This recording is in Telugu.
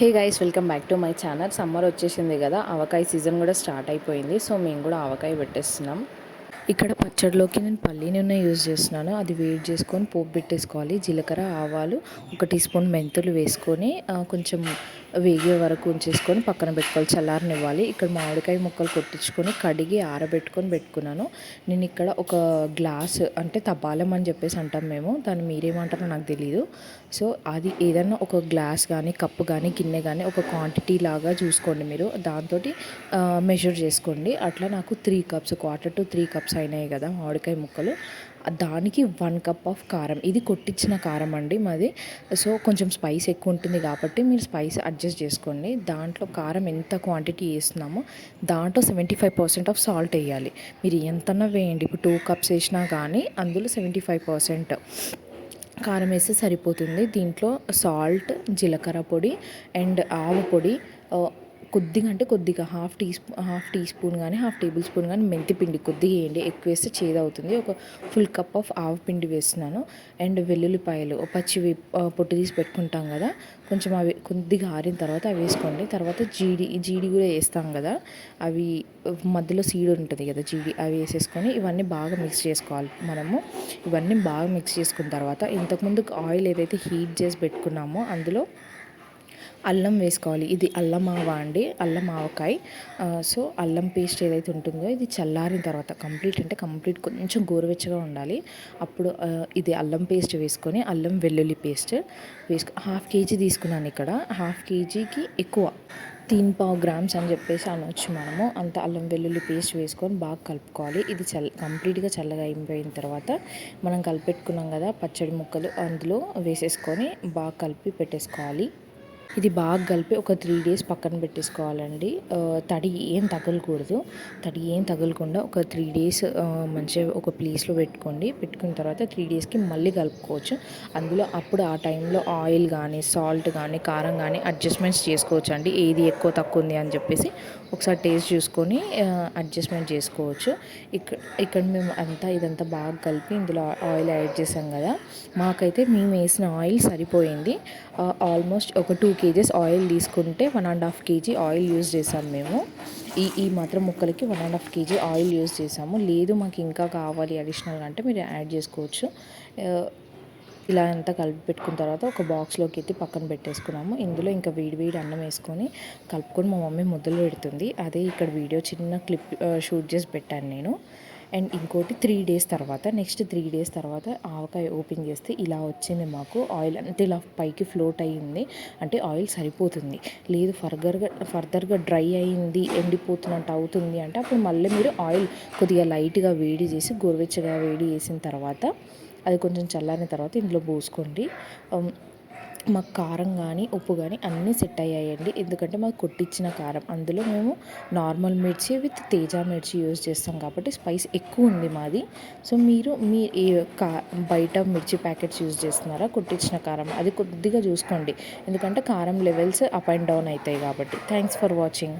Hey guys welcome back to my channel. Summer వచ్చేసింది కదా ఆవకాయ సీజన్ కూడా స్టార్ట్ అయిపోయింది సో మేము కూడా ఆవకాయ పెట్టేస్తున్నాం. ఇక్కడ పచ్చడిలోకి నేను పల్లి నూనె యూజ్ చేస్తున్నాను. అది వేడి చేసుకొని పోపు పెట్టేసుకోవాలి. జీలకర్ర ఆవాలు ఒక టీ స్పూన్ మెంతులు వేసుకొని కొంచెం వేగే వరకు ఉంచేసుకొని పక్కన పెట్టుకోవాలి. చల్లారనివ్వాలి. ఇక్కడ మామిడికాయ ముక్కలు కొట్టించుకొని కడిగి ఆరబెట్టుకొని పెట్టుకున్నాను. నేను ఇక్కడ ఒక గ్లాస్ అంటే తపాలం అని చెప్పేసి అంటాం మేము. దాన్ని మీరేమంటారో నాకు తెలియదు సో అది ఏదైనా ఒక గ్లాస్ కానీ కప్పు కానీ గిన్నె కానీ ఒక క్వాంటిటీ లాగా చూసుకోండి మీరు. దాంతో మెజర్ చేసుకోండి. అట్లా నాకు three cups quarter to three cups అయినాయి కదా మామిడికాయ ముక్కలు. దానికి వన్ కప్ ఆఫ్ కారం. ఇది కొట్టించిన కారం అండి మాది. సో కొంచెం స్పైస్ ఎక్కువ ఉంటుంది కాబట్టి మీరు స్పైస్ అడ్జస్ట్ చేసుకోండి. దాంట్లో కారం ఎంత క్వాంటిటీ వేస్తున్నామో దాంట్లో seventy five percent of salt వేయాలి. మీరు ఎంతన్నా వేయండి. ఇప్పుడు టూ కప్స్ వేసినా కానీ అందులో సెవెంటీ ఫైవ్ పర్సెంట్ కారం వేస్తే సరిపోతుంది. దీంట్లో సాల్ట్ జీలకర్ర పొడి అండ్ ఆవు పొడి కొద్దిగా అంటే కొద్దిగా half teaspoon half teaspoon కానీ హాఫ్ టేబుల్ స్పూన్ కానీ మెంతి పిండి కొద్దిగా వేయండి. ఎక్కువ వేస్తే చేదు అవుతుంది ఒక ఫుల్ కప్ ఆఫ్ ఆవు పిండి వేస్తున్నాను. అండ్ వెల్లుల్లిపాయలు పచ్చివి పొట్టు తీసి పెట్టుకుంటాం కదా కొంచెం అవి కొద్దిగా ఆరిన తర్వాత అవి వేసుకోండి. తర్వాత జీడి జీడి కూడా వేస్తాం కదా అవి మధ్యలో సీడ్ ఉంటుంది కదా జీడి అవి వేసేసుకొని ఇవన్నీ బాగా మిక్స్ చేసుకోవాలి మనము. ఇవన్నీ బాగా మిక్స్ చేసుకున్న తర్వాత ఇంతకుముందు ఆయిల్ ఏదైతే హీట్ చేసి పెట్టుకున్నామో అందులో అల్లం వేసుకోవాలి. ఇది అల్లం ఆవ అండి. అల్లం ఆవకాయ. సో అల్లం పేస్ట్ ఏదైతే ఉంటుందో ఇది చల్లారిన తర్వాత కంప్లీట్ అంటే కంప్లీట్ కొంచెం గోరువెచ్చగా ఉండాలి. అప్పుడు ఇది అల్లం పేస్ట్ వేసుకొని అల్లం వెల్లుల్లి పేస్ట్ వేసుకో హాఫ్ కేజీ తీసుకున్నాను ఇక్కడ. హాఫ్ కేజీకి ఎక్కువ తీన్ పావు గ్రామ్స్ అని చెప్పేసి అనొచ్చు మనము. అంత అల్లం వెల్లుల్లి పేస్ట్ వేసుకొని బాగా కలుపుకోవాలి. ఇది చల్ల కంప్లీట్గా చల్లగా అయిపోయిన తర్వాత మనం కలిపెట్టుకున్నాం కదా పచ్చడి ముక్కలు అందులో వేసేసుకొని బాగా కలిపి పెట్టేసుకోవాలి. ఇది బాగా కలిపి ఒక త్రీ డేస్ పక్కన పెట్టేసుకోవాలండి. తడి ఏం తగలకూడదు. తడి ఏం తగలకుండా ఒక త్రీ డేస్ మంచిగా ఒక ప్లేస్లో పెట్టుకోండి. పెట్టుకున్న తర్వాత త్రీ డేస్కి మళ్ళీ కలుపుకోవచ్చు. అందులో అప్పుడు ఆ టైంలో ఆయిల్ కానీ సాల్ట్ కానీ కారం కానీ అడ్జస్ట్మెంట్స్ చేసుకోవచ్చు అండి ఏది ఎక్కువ తక్కువ ఉంది అని చెప్పేసి ఒకసారి టేస్ట్ చూసుకొని అడ్జస్ట్మెంట్ చేసుకోవచ్చు. ఇక్కడ ఇక్కడ మేము అంతా ఇదంతా బాగా కలిపి ఇందులో ఆయిల్ యాడ్ చేసాం కదా. మాకైతే మేము వేసిన ఆయిల్ సరిపోయింది. ఆల్మోస్ట్ ఒక టూ కేజెస్ ఆయిల్ తీసుకుంటే one and half kg oil use చేసాం మేము. ఈ ఈ మాత్రం ముక్కలకి one and half kg oil use చేసాము లేదు మాకు ఇంకా కావాలి అడిషనల్గా అంటే మీరు యాడ్ చేసుకోవచ్చు. ఇలా అంతా కలిపి పెట్టుకున్న తర్వాత ఒక బాక్స్లోకి ఎత్తి పక్కన పెట్టేసుకున్నాము. ఇందులో ఇంకా వేడి వేడి అన్నం వేసుకొని కలుపుకొని మా మమ్మీ ముద్దలు పెడుతుంది. అదే ఇక్కడ వీడియో చిన్న క్లిప్ షూట్ చేసి పెట్టాను నేను. అండ్ ఇంకోటి త్రీ డేస్ తర్వాత నెక్స్ట్ త్రీ డేస్ తర్వాత ఆవకాయ ఓపెన్ చేస్తే ఇలా వచ్చింది మాకు. ఆయిల్ అంతే ఇలా పైకి ఫ్లోట్ అయ్యింది. అంటే ఆయిల్ సరిపోతుంది. లేదు ఫర్దర్గా ఫర్దర్గా డ్రై అయింది ఎండిపోతున్నట్టు అవుతుంది అంటే అప్పుడు మళ్ళీ మీరు ఆయిల్ కొద్దిగా లైట్గా వేడి చేసి గోరువెచ్చగా వేడి చేసిన తర్వాత అది కొంచెం చల్లారిన తర్వాత ఇందులో పోసుకోండి. మాకు కారం కానీ ఉప్పు కానీ అన్నీ సెట్ అయ్యాయండి. ఎందుకంటే మాకు కొట్టించిన కారం. అందులో మేము నార్మల్ మిర్చి విత్ తేజ మిర్చి యూజ్ చేస్తాం కాబట్టి స్పైస్ ఎక్కువ ఉంది మాది. సో మీరు మీ ఏ కా బయట మిర్చి ప్యాకెట్స్ యూజ్ చేస్తున్నారా? కొట్టించిన కారం. అది కొద్దిగా చూసుకోండి. ఎందుకంటే కారం లెవెల్స్ అప్ అండ్ డౌన్ అవుతాయి కాబట్టి. Thanks for watching.